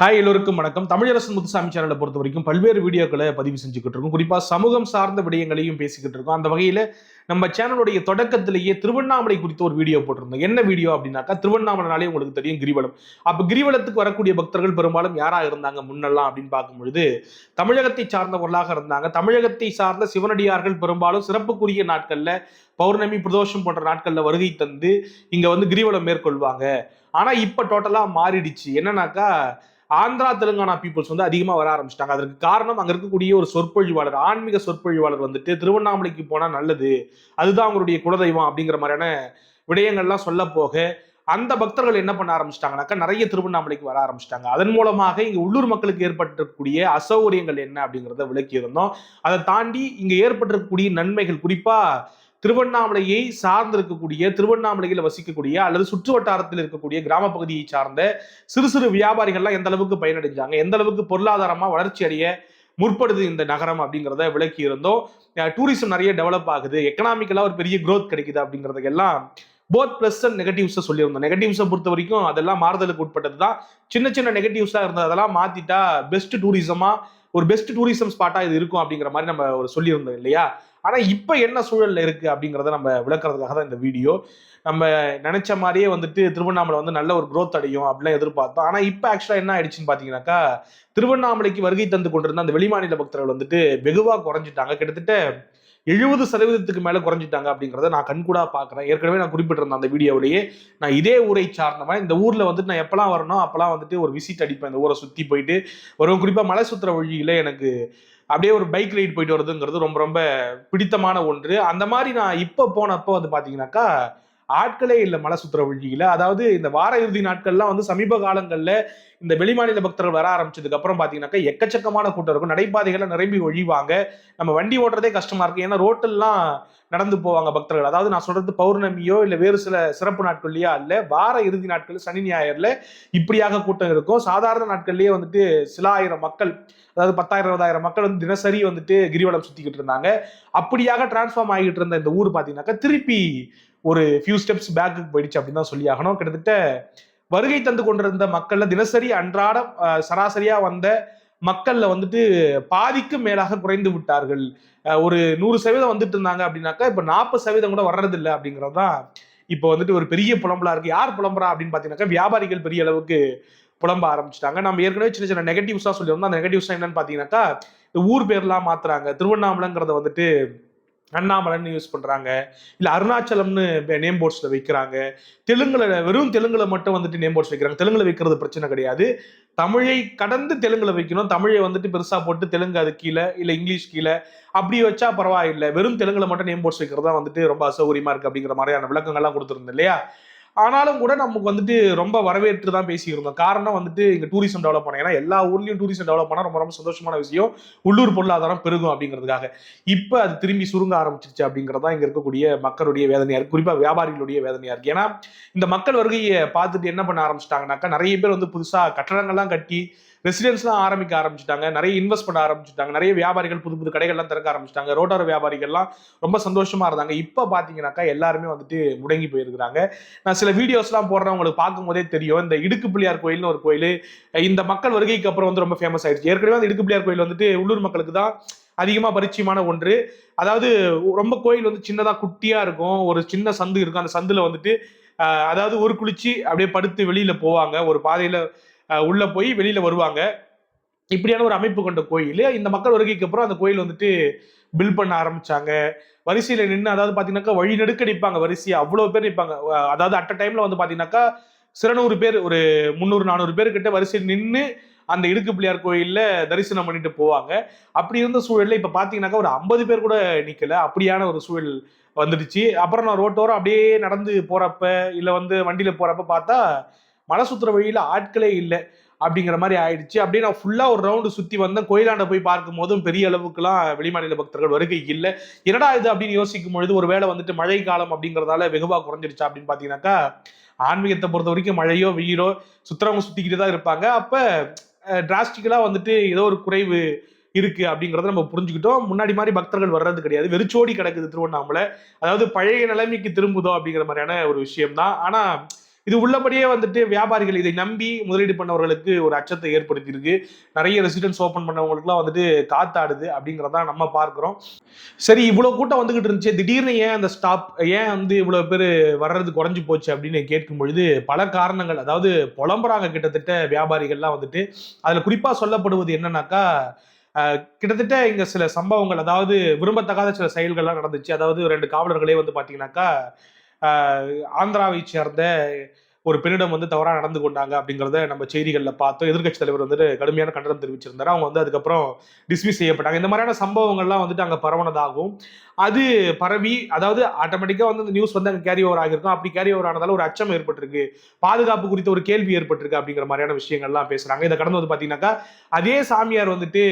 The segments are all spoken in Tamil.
ஹாய் எல்லோருக்கும் வணக்கம். தமிழரசன் முத்துசாமி சேனலை பொறுத்த வரைக்கும் பல்வேறு வீடியோக்களை பதிவு செஞ்சுக்கிட்டு இருக்கோம். குறிப்பாக சமூகம் சார்ந்த விடயங்களையும் பேசிக்கிட்டு இருக்கோம். அந்த வகையில் நம்ம சேனலுடைய தொடக்கத்திலேயே திருவண்ணாமலை குறித்த ஒரு வீடியோ போட்டிருந்தோம். என்ன வீடியோ அப்படின்னாக்கா திருவண்ணாமலைனாலே உங்களுக்கு தெரியும் கிரிவலம். அப்ப கிரிவலத்துக்கு வரக்கூடிய பக்தர்கள் பெரும்பாலும் யாரா இருந்தாங்க முன்னெல்லாம் அப்படின்னு பார்க்கும்பொழுது தமிழகத்தை சார்ந்தவர்களாக இருந்தாங்க. தமிழகத்தை சார்ந்த சிவனடியார்கள் பெரும்பாலும் சிறப்புக்குரிய நாட்கள்ல பௌர்ணமி பிரதோஷம் போன்ற நாட்கள்ல வருகை தந்து இங்க வந்து கிரிவலம் மேற்கொள்வாங்க. ஆனா இப்ப டோட்டலா மாறிடுச்சு. என்னன்னாக்கா ஆந்திரா தெலுங்கானா பீப்புள்ஸ் வந்து அதிகமாக வர ஆரம்பிச்சிட்டாங்க. அதற்கு காரணம் அங்கே இருக்கக்கூடிய ஒரு சொற்பொழிவாளர் ஆன்மீக சொற்பொழிவாளர் வந்துட்டு திருவண்ணாமலைக்கு போனால் நல்லது. அதுதான் அவங்களுடைய குலதெய்வம் அப்படிங்கிற மாதிரியான விடயங்கள்லாம் சொல்ல போக அந்த பக்தர்கள் என்ன பண்ண ஆரம்பிச்சிட்டாங்கனாக்கா நிறைய திருவண்ணாமலைக்கு வர ஆரம்பிச்சிட்டாங்க. அதன் மூலமாக இங்க உள்ளூர் மக்களுக்கு ஏற்பட்டிருக்கக்கூடிய அசௌகரியங்கள் என்ன அப்படிங்கிறத விளக்கியிருந்தோம் அதை தாண்டி இங்க ஏற்பட்டிருக்கக்கூடிய நன்மைகள் குறிப்பா திருவண்ணாமலையை சார்ந்து இருக்கக்கூடிய திருவண்ணாமலையில் வசிக்கக்கூடிய அல்லது சுற்று வட்டாரத்தில் இருக்கக்கூடிய கிராம பகுதியை சார்ந்த சிறு சிறு வியாபாரிகள்லாம் எந்த அளவுக்கு பயனடைஞ்சாங்க எந்த அளவுக்கு பொருளாதாரமா வளர்ச்சி அடைய முற்படுது இந்த நகரம் அப்படிங்கிறத விளக்கி இருந்தோம் டூரிசம் நிறைய டெவலப் ஆகுது. எக்கனாமிக்கலாக ஒரு பெரிய க்ரோத் கிடைக்குது அப்படிங்கிறதுக்கெல்லாம் போத் பிளஸ் அண்ட் நெகட்டிவ்ஸை சொல்லியிருந்தோம். நெகட்டிவ்ஸை பொறுத்த வரைக்கும் அதெல்லாம் மாறுதலுக்கு உட்பட்டது தான். சின்ன சின்ன நெகட்டிவ்ஸாக இருந்தது அதெல்லாம் மாற்றிட்டா பெஸ்ட் டூரிசமாக ஒரு பெஸ்ட் டூரிசம் ஸ்பாட்டாக இது இருக்கும் அப்படிங்கிற மாதிரி நம்ம ஒரு சொல்லியிருந்தோம் இல்லையா? ஆனால் இப்போ என்ன சூழலில் இருக்குது அப்படிங்கிறத நம்ம விளக்குறதுக்காக தான் இந்த வீடியோ. நம்ம நினச்ச மாதிரியே வந்துட்டு திருவண்ணாமலை வந்து நல்ல ஒரு க்ரோத் அடையும் அப்படிலாம் எதிர்பார்த்தோம். ஆனால் இப்போ ஆக்சுவலாக என்ன ஆயிடுச்சுன்னு பார்த்தீங்கன்னாக்கா திருவண்ணாமலைக்கு வருகை தந்து கொண்டிருந்த அந்த வெளிமாநில பக்தர்கள் வந்துட்டு வெகுவாக குறைஞ்சிட்டாங்க. கிட்டத்தட்ட எழுபது சதவீதத்துக்கு மேல குறைஞ்சிட்டாங்க அப்படிங்கிறத நான் கண்கூடா பாக்குறேன். ஏற்கனவே நான் குறிப்பிட்டிருந்தேன் அந்த வீடியோவிலேயே. நான் இதே ஊரை சார்ந்தவன் இந்த ஊர்ல வந்துட்டு நான் எப்பெல்லாம் வரணும் அப்பெல்லாம் வந்துட்டு ஒரு விசிட் அடிப்பேன். இந்த ஊரை சுத்தி போயிட்டு. வருவோம் குறிப்பா மலை சுத்துற வழியில எனக்கு அப்படியே ஒரு பைக் ரைட் போயிட்டு வருதுங்கிறது ரொம்ப ரொம்ப பிடித்தமான ஒன்று. அந்த மாதிரி நான் இப்போ போனப்போ வந்து பார்த்தீங்கன்னாக்கா ஆட்களே இல்லை மலை சுற்றுற வழியில். அதாவது இந்த வார இறுதி நாட்கள்லாம் வந்து சமீப காலங்களில் இந்த வெளிமாநில பக்தர்கள் வர ஆரம்பிச்சதுக்கு அப்புறம் பார்த்தீங்கன்னாக்கா எக்கச்சக்கமான கூட்டம் இருக்கும். நடைபாதைகளை நிரம்பி ஒழிவாங்க. நம்ம வண்டி ஓட்டுறதே கஷ்டமா இருக்கு. ஏன்னா ரோட்டெல்லாம் நடந்து போவாங்க பக்தர்கள். அதாவது நான் சொல்றது பௌர்ணமியோ இல்ல வேறு சில சிறப்பு நாட்கள்லயோ இல்லை வார இறுதி நாட்கள் சனி ஞாயிறுல இப்படியாக கூட்டம் இருக்கும். சாதாரண நாட்கள்லயே வந்துட்டு சில ஆயிரம் மக்கள் அதாவது பத்தாயிரம் இருபதாயிரம் மக்கள் வந்து தினசரி வந்துட்டு கிரிவலம் சுத்திக்கிட்டு இருந்தாங்க. அப்படியாக டிரான்ஸ்ஃபார்ம் ஆகிட்டு இருந்த இந்த ஊர் பாத்தீங்கன்னாக்கா திருப்பி ஒரு ஃபியூ ஸ்டெப்ஸ் பேக்கு போயிடுச்சு அப்படின்னு தான் சொல்லி ஆகணும். கிட்டத்தட்ட வருகை தந்து கொண்டிருந்த மக்கள்ல தினசரி அன்றாட சராசரியா வந்த மக்கள்ல வந்துட்டு பாதிக்கும் மேலாக குறைந்து விட்டார்கள். ஒரு நூறு சதவீதம் வந்துட்டு இருந்தாங்க அப்படின்னாக்கா இப்ப நாற்பது சதவீதம் கூட வர்றது இல்லை அப்படிங்கிறது தான் இப்போ வந்துட்டு ஒரு பெரிய புலம்பலா இருக்கு. யார் புலம்புறா அப்படின்னு பாத்தீங்கன்னாக்கா வியாபாரிகள் பெரிய அளவுக்கு புலம்ப ஆரம்பிச்சிட்டாங்க. நம்ம ஏற்கனவே சின்ன சின்ன நெகட்டிவ்ஸா சொல்லியிருந்தோம். அந்த நெகட்டிவ்ஸ் என்னன்னு பாத்தீங்கன்னாக்கா இந்த ஊர் பேர்லாம் மாத்துறாங்க. திருவண்ணாமலைங்கிறத வந்துட்டு அண்ணாமலைன்னு யூஸ் பண்ணுறாங்க இல்லை அருணாச்சலம்னு நேம் போர்ட்ஸில் வைக்கிறாங்க. தெலுங்குல வெறும் தெலுங்குல மட்டும் வந்துட்டு நேம் போர்ட்ஸ் வைக்கிறாங்க. தெலுங்குல வைக்கிறது பிரச்சனை கிடையாது. தமிழை கடந்து தெலுங்குல வைக்கணும். தமிழை வந்துட்டு பெருசாக போட்டு தெலுங்கு அது கீழே இல்லை இங்கிலீஷ் கீழே அப்படி வச்சா பரவாயில்லை. வெறும் தெலுங்குல மட்டும் நேம் போர்ட்ஸ் வைக்கிறது தான் வந்துட்டு ரொம்ப அசௌகரியமாக இருக்குது அப்படிங்கிற மாதிரியான விளக்கங்கள்லாம் கொடுத்துருந்தேன் இல்லையா? ஆனாலும் கூட நமக்கு வந்துட்டு ரொம்ப வரவேற்று தான் பேசியிருந்தோம். காரணம் வந்துட்டு இங்க டூரிசம் டெவலப் பண்ண ஏன்னா எல்லா ஊர்லயும் டூரிசம் டெவலப் பண்ணா ரொம்ப ரொம்ப சந்தோஷமான விஷயம். உள்ளூர் பொருளாதாரம் பெருகும் அப்படிங்கிறதுக்காக. இப்ப அது திரும்பி சுருங்க ஆரம்பிச்சிருச்சு அப்படிங்கறதா இங்க இருக்கக்கூடிய மக்களுடைய வேதனையா இருக்கு. குறிப்பா வியாபாரிகளுடைய வேதனையா இருக்கு. ஏன்னா இந்த மக்கள் வருகையை பார்த்துட்டு என்ன பண்ண ஆரம்பிச்சிட்டாங்கனாக்கா நிறைய பேர் வந்து புதுசா கட்டடங்கள்லாம் கட்டி ரெசிடென்ஸ்லாம் ஆரம்பிக்க ஆரம்பிச்சிட்டாங்க. நிறைய இன்வெஸ்ட் பண்ண ஆரம்பிச்சிட்டாங்க. நிறைய வியாபாரிகள் புது புது கடைகள்லாம் திறக்க ஆரம்பிச்சிட்டாங்க. ரோட்டோர வியாபாரிகள்லாம் ரொம்ப சந்தோஷமா இருந்தாங்க. இப்போ பாத்தீங்கன்னாக்கா எல்லாருமே வந்துட்டு முடங்கி போயிருக்கிறாங்க. நான் சில வீடியோஸ்லாம் போடுறேன். உங்களுக்கு பார்க்கும்போதே தெரியும். இந்த இடுக்கு பிள்ளையார் கோயில்னு ஒரு கோயில். இந்த மக்கள் வருகைக்கு அப்புறம் வந்து ரொம்ப ஃபேமஸ் ஆயிடுச்சு. ஏற்கனவே அந்த இடுக்கு பிள்ளையார் கோயில் வந்துட்டு உள்ளூர் மக்களுக்கு தான் அதிகமா பரிச்சயமான ஒன்று. அதாவது ரொம்ப கோயில் வந்து சின்னதா குட்டியா இருக்கும். ஒரு சின்ன சந்து இருக்கும். அந்த சந்துல வந்துட்டு அதாவது ஒரு குளிச்சு அப்படியே படுத்து வெளியில போவாங்க. ஒரு பாதையில உள்ள போய் வெளியில வருவாங்க. இப்படியான ஒரு அமைப்பு கொண்ட கோயில். இந்த மக்கள் வருகைக்கு அப்புறம் அந்த கோயில் வந்துட்டு பில் பண்ண ஆரம்பிச்சாங்க. வரிசையில நின்று அதாவது பாத்தீங்கன்னாக்கா வழி நெடுக்க நிற்பாங்க வரிசையா அவ்வளவு பேர் நிற்பாங்க அதாவது அட் டைம்ல வந்து பாத்தீங்கன்னாக்கா சிறநூறு பேர் ஒரு முந்நூறு நானூறு பேர் கிட்ட வரிசையில் நின்று அந்த இடுக்கு பிள்ளையார் கோயில்ல தரிசனம் பண்ணிட்டு போவாங்க. அப்படி இருந்த சூழல்ல இப்ப பாத்தீங்கன்னாக்கா ஒரு ஐம்பது பேர் கூட நிக்கல. அப்படியான ஒரு சூழல் வந்துடுச்சு. அப்புறம் நான் ரோட்டோரம் அப்படியே நடந்து போறப்ப இல்ல வந்து வண்டியில போறப்ப பார்த்தா மலை சுத்துற வழியில ஆட்களே இல்லை அப்படிங்கிற மாதிரி ஆயிடுச்சு. அப்படியே நான் ஃபுல்லாக ஒரு ரவுண்டு சுற்றி வந்தேன். கோயிலாண்ட போய் பார்க்கும் போதும் பெரிய அளவுக்குலாம் வெளிமாநில பக்தர்கள் வருகை இல்லை. என்னடா இது அப்படின்னு யோசிக்கும் பொழுது ஒரு வேளை வந்துட்டு மழை காலம் அப்படிங்கிறதால வெகுவாக குறைஞ்சிருச்சா அப்படின்னு பார்த்தீங்கன்னாக்கா ஆன்மீகத்தை பொறுத்த வரைக்கும் மழையோ வெயிலோ சுற்றுறவங்க சுற்றிக்கிட்டு தான் இருப்பாங்க. அப்போ டிராஸ்டிக்கலாக வந்துட்டு ஏதோ ஒரு குறைவு இருக்கு அப்படிங்கிறத நம்ம புரிஞ்சுக்கிட்டோம். முன்னாடி மாதிரி பக்தர்கள் வர்றது கிடையாது. வெறிச்சோடி கிடக்குது திருவண்ணாமலை. அதாவது பழைய நிலைமைக்கு திரும்புதோ அப்படிங்கிற மாதிரியான ஒரு விஷயம் தான் ஆனால் இது உள்ளபடியே வந்துட்டு வியாபாரிகள் இதை நம்பி முதலீடு பண்ணவர்களுக்கு ஒரு அச்சத்தை ஏற்படுத்தியிருக்கு. நிறைய ரெசிடென்ஸ் ஓப்பன் பண்ணவங்களுக்குலாம் வந்துட்டு காத்தாடுது அப்படிங்கிறதா நம்ம பார்க்குறோம். சரி இவ்வளோ கூட்டம் வந்துகிட்டு இருந்துச்சு. திடீர்னு ஏன் அந்த ஸ்டாப் ஏன் வந்து இவ்வளோ பேர் வர்றது குறைஞ்சி போச்சு அப்படின்னு கேட்கும் பொழுது பல காரணங்கள் அதாவது புலம்புறாங்க கிட்டத்தட்ட வியாபாரிகள்லாம் வந்துட்டு. அதில் குறிப்பாக சொல்லப்படுவது என்னன்னாக்கா கிட்டத்தட்ட இங்கே சில சம்பவங்கள் அதாவது விரும்பத்தகாத சில செயல்கள்லாம் நடந்துச்சு. அதாவது ரெண்டு காவலர்களே வந்து பார்த்தீங்கன்னாக்கா ஆந்திராவை சேர்ந்த ஒரு பெண்ணிடம் வந்து தவறாக நடந்து கொண்டாங்க அப்படிங்கிறத நம்ம செய்திகளில் பார்த்தோம். எதிர்க்கட்சி தலைவர் வந்துட்டு கடுமையான கண்டனம் தெரிவிச்சிருந்தார். அவங்க வந்து அதுக்கப்புறம் டிஸ்மிஸ் செய்யப்பட்டாங்க. இந்த மாதிரியான சம்பவங்கள்லாம் வந்துட்டு அங்கே பரவனதாகும் அது பரவி அதாவது ஆட்டோமேட்டிக்காக வந்து இந்த நியூஸ் வந்து அங்கே கேரி ஓவர் ஆகிருக்கும் அப்படி கேரி ஓவர் ஆனதால ஒரு அச்சம் ஏற்பட்டிருக்கு. பாதுகாப்பு குறித்த ஒரு கேள்வி ஏற்பட்டிருக்கு அப்படிங்கிற மாதிரியான விஷயங்கள்லாம் பேசுகிறாங்க இதை கடந்து வந்து பார்த்தீங்கன்னாக்கா அதே சாமியார் வந்துட்டு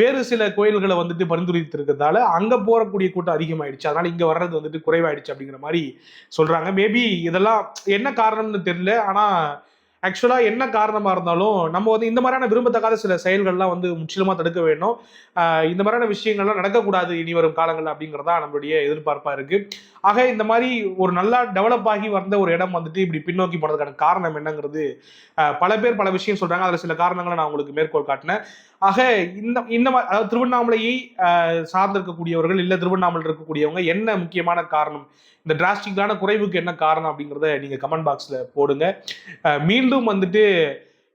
வேறு சில கோயில்களை வந்துட்டு பரிந்துரைத்திருக்கிறதால அங்க போறக்கூடிய கூட்டம் அதிகமாயிடுச்சு. அதனால இங்க வர்றது வந்துட்டு குறைவாயிடுச்சு அப்படிங்கிற மாதிரி சொல்றாங்க. மேபி இதெல்லாம் என்ன காரணம்னு தெரியல. ஆனா ஆக்சுவலாக என்ன காரணமாக இருந்தாலும் நம்ம வந்து இந்த மாதிரியான விரும்பத்தக்காத சில செயல்கள்லாம் வந்து முற்றிலுமாக தடுக்க வேண்டும் இந்த மாதிரியான விஷயங்கள்லாம் நடக்கக்கூடாது இனி வரும் காலங்கள் அப்படிங்கிறதா நம்மளுடைய எதிர்பார்ப்பாக இருக்குது ஆக இந்த மாதிரி ஒரு நல்லா டெவலப் ஆகி வந்த ஒரு இடம் வந்துட்டு இப்படி பின்னோக்கி போனதுக்கான காரணம் என்னங்கிறது பல பேர் பல விஷயம் சொல்றாங்க. அதில் சில காரணங்களை நான் உங்களுக்கு மேற்கோள் காட்டினேன். ஆக இந்த இந்த அதாவது திருவண்ணாமலையை சார்ந்திருக்கக்கூடியவர்கள் இல்லை திருவண்ணாமலை இருக்கக்கூடியவங்க என்ன முக்கியமான காரணம்? இந்த டிராஸ்டிக்கான குறைவுக்கு என்ன காரணம் அப்படிங்கிறத நீங்கள் கமெண்ட் பாக்ஸில் போடுங்க. மீண்டும் வந்துட்டு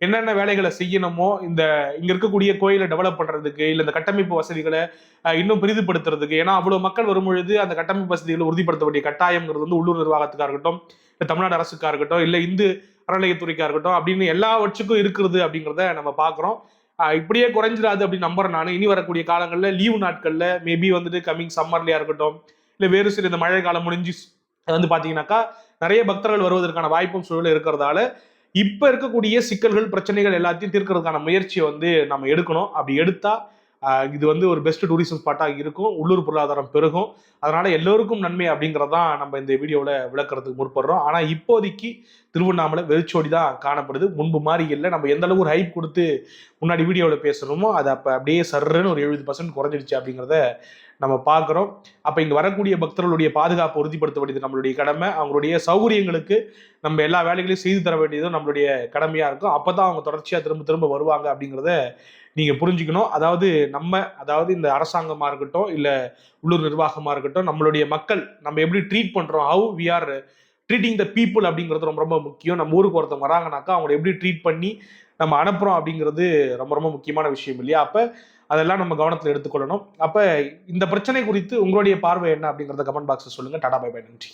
என்னென்ன வேலைகளை செய்யணுமோ இந்த இங்க இருக்கக்கூடிய கோயிலை டெவலப் பண்றதுக்கு இல்ல இந்த கட்டமைப்பு வசதிகளை இன்னும் பெரிதுபடுத்துறதுக்கு ஏன்னா அவ்வளவு மக்கள் வரும்பொழுது அந்த கட்டமைப்பு வசதிகளை உறுதிப்படுத்த வேண்டிய கட்டாயம்ங்கிறது வந்து உள்ளூர் நிர்வாகத்துக்கா இருக்கட்டும் இல்ல தமிழ்நாடு அரசுக்கா இருக்கட்டும் இல்ல இந்து அறநிலையத்துறைக்கா இருக்கட்டும் அப்படின்னு எல்லாவற்றுக்கும் இருக்கிறது அப்படிங்கிறத நம்ம பார்க்குறோம். இப்படியே குறைஞ்சிடாது அப்படின்னு நம்புறேன் நான். இனி வரக்கூடிய காலங்களில் லீவு நாட்களில் மேபி வந்துட்டு கம்மிங் சம்மர்லையா இருக்கட்டும் இல்லை வேறு சில இந்த மழை காலம் முடிஞ்சு அது வந்து பார்த்தீங்கன்னாக்கா நிறைய பக்தர்கள் வருவதற்கான வாய்ப்பும் சூழல் இருக்கிறதால இப்போ இருக்கக்கூடிய சிக்கல்கள் பிரச்சனைகள் எல்லாத்தையும் தீர்க்கறதுக்கான முயற்சியை வந்து நம்ம எடுக்கணும். அப்படி எடுத்தா இது வந்து ஒரு பெஸ்ட் டூரிசம் ஸ்பாட்டாக இருக்கும். உள்ளூர் பொருளாதாரம் பெருகும். அதனால் எல்லோருக்கும் நன்மை அப்படிங்கிறதான் நம்ம இந்த வீடியோவில் விளக்குறதுக்கு முற்படுறோம். ஆனால் இப்போதைக்கு திருவண்ணாமலை வெறிச்சோடி தான் காணப்படுது. முன்பு மாதிரி இல்லை. நம்ம எந்த அளவு ஒரு ஹைப் கொடுத்து முன்னாடி வீடியோவில் பேசுகிறோமோ அது அப்போ அப்படியே சர்றன்னு ஒரு எழுபது பர்சன்ட் குறைஞ்சிடுச்சு அப்படிங்கிறத நம்ம பார்க்குறோம். அப்போ இங்கே வரக்கூடிய பக்தர்களுடைய பாதுகாப்பு உறுதிப்படுத்த வேண்டியது நம்மளுடைய கடமை. அவங்களுடைய சௌகரியங்களுக்கு நம்ம எல்லா வேலைகளையும் செய்து தர வேண்டியதும் நம்மளுடைய கடமையாக இருக்கும். அப்போ தான் அவங்க தொடர்ச்சியாக திரும்ப திரும்ப வருவாங்க அப்படிங்கிறத நீங்கள் புரிஞ்சுக்கணும். அதாவது நம்ம அதாவது இந்த அரசாங்கமாக இருக்கட்டும் இல்லை உள்ளூர் நிர்வாகமாக இருக்கட்டும் நம்மளுடைய மக்கள் நம்ம எப்படி ட்ரீட் பண்ணுறோம் how we are treating the people அப்படிங்கிறது ரொம்ப ரொம்ப முக்கியம். நம்ம ஊருக்கு ஒருத்தவங்க வராங்கனாக்கா அவங்களை எப்படி ட்ரீட் பண்ணி நம்ம அனுப்புகிறோம் அப்படிங்கிறது ரொம்ப ரொம்ப முக்கியமான விஷயம் இல்லையா? அப்போ அதெல்லாம் நம்ம கவனத்தில் எடுத்துக்கொள்ளணும். அப்போ இந்த பிரச்சனை குறித்து உங்களுடைய பார்வை என்ன அப்படிங்கிறத கமெண்ட் பாக்ஸில் சொல்லுங்கள் டாடா பை பை நன்றி.